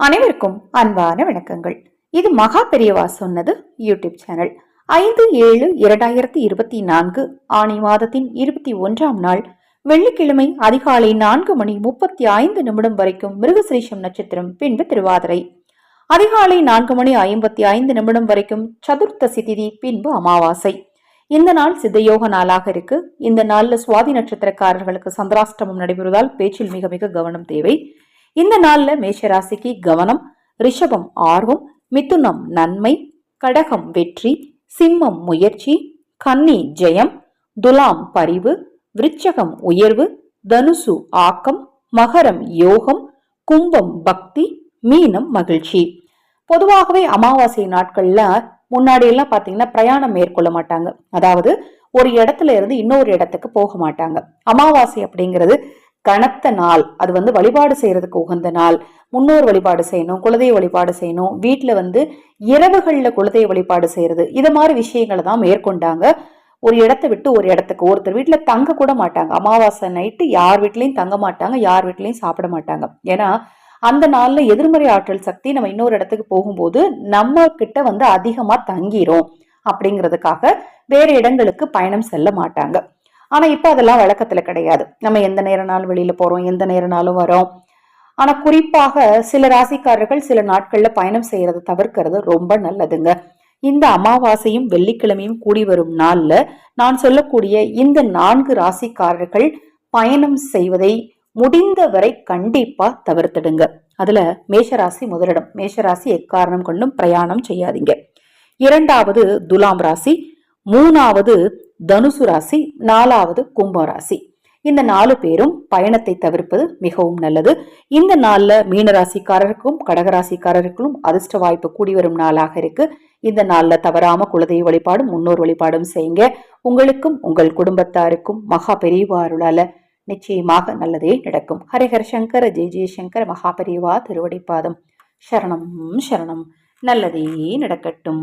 அனைவருக்கும் அன்பான வணக்கங்கள். இது மகா பெரியவா சொன்னது யூடியூப் சேனல். ஐந்து ஏழு இரண்டாயிரத்தி இருபத்தி நான்கு ஆணி மாதத்தின் இருபத்தி ஒன்றாம் நாள் வெள்ளிக்கிழமை அதிகாலை நான்கு மணி முப்பத்தி ஐந்து நிமிடம் வரைக்கும் மிருகசிரீஷம் நட்சத்திரம் பின்பு திருவாதிரை. அதிகாலை நான்கு மணி ஐம்பத்தி ஐந்து நிமிடம் வரைக்கும் சதுர்த்தசி திதி பின்பு அமாவாசை. இந்த நாள் சித்தயோக நாளாக இருக்கு. இந்த நாளில் சுவாதி நட்சத்திரக்காரர்களுக்கு சந்திராஷ்டமம் நடைபெறுவதால் பேச்சில் மிக மிக கவனம் தேவை. இந்த நாள்ல மேஷராசிக்கு கவனம் ரிஷபம் ஆர்வம் மிதுனம் நன்மை கடகம் வெற்றி சிம்மம் முயற்சி கன்னி ஜெயம் துலாம் பரிவு விருச்சகம் உயர்வு தனுசு ஆக்கம் மகரம் யோகம் கும்பம் பக்தி மீனம் மகிழ்ச்சி. பொதுவாகவே அமாவாசை நாட்கள்ல முன்னாடி எல்லாம் பாத்தீங்கன்னா பிரயாணம் மேற்கொள்ள மாட்டாங்க. அதாவது ஒரு இடத்துல இருந்து இன்னொரு இடத்துக்கு போக மாட்டாங்க. அமாவாசை அப்படிங்கிறது கனத்த நாள். அது வந்து வழிபாடு செய்யறதுக்கு உகந்த நாள். முன்னோர் வழிபாடு செய்யணும் குலதெய்வ வழிபாடு செய்யணும். வீட்டுல வந்து இரவுகள்ல குலதெய்வ வழிபாடு செய்யறது. இது மாதிரி விஷயங்களை தான் மேற்கொண்டாங்க. ஒரு இடத்த விட்டு ஒரு இடத்துக்கு. ஒருத்தர் வீட்டுல தங்க கூட மாட்டாங்க. அமாவாசை நைட்டு யார் வீட்லயும் தங்க மாட்டாங்க யார் வீட்லயும் சாப்பிட மாட்டாங்க. ஏன்னா அந்த நாள்ல எதிர்மறை ஆற்றல் சக்தி நம்ம இன்னொரு இடத்துக்கு போகும்போது நம்ம கிட்ட வந்து அதிகமா தங்கிரும். அப்படிங்கிறதுக்காக வேற இடங்களுக்கு பயணம் செல்ல மாட்டாங்க. ஆனால் இப்போ அதெல்லாம் வழக்கத்தில் கிடையாது. நம்ம எந்த நேரனாலும் வெளியில் போகிறோம் எந்த நேரனாலும் வரோம். ஆனால் குறிப்பாக சில ராசிக்காரர்கள் சில நாட்களில் பயணம் செய்கிறத தவிர்க்கிறது ரொம்ப நல்லதுங்க. இந்த அமாவாசையும் வெள்ளிக்கிழமையும் கூடி வரும் நாளில் நான் சொல்லக்கூடிய இந்த நான்கு ராசிக்காரர்கள் பயணம் செய்வதை முடிந்தவரை கண்டிப்பா தவிர்த்துடுங்க. அதுல மேஷராசி முதலிடம். மேஷராசி எக்காரணம் கொண்டும் பிரயாணம் செய்யாதீங்க. இரண்டாவது துலாம் ராசி. மூணாவது தனுசு ராசி. நாலாவது கும்பராசி இந்த நாலு பேரும் பயணத்தை தவிர்ப்பது மிகவும் நல்லது. இந்த நாள்ல மீனராசிக்காரருக்கும் கடகராசிக்காரருக்கும் அதிர்ஷ்ட வாய்ப்பு கூடி வரும் நாளாக இருக்கு. இந்த நாள்ல தவறாம குலதெய்வ வழிபாடும் முன்னோர் வழிபாடும் செய்யுங்க. உங்களுக்கும் உங்கள் குடும்பத்தாருக்கும் மகா பெரியவாருளால நிச்சயமாக நல்லதே நடக்கும். ஹரிஹர சங்கர ஜெய ஜெயசங்கர மகா பெரியவா திருவடிப்பாதம். சரணம் சரணம். நல்லதே நடக்கட்டும்.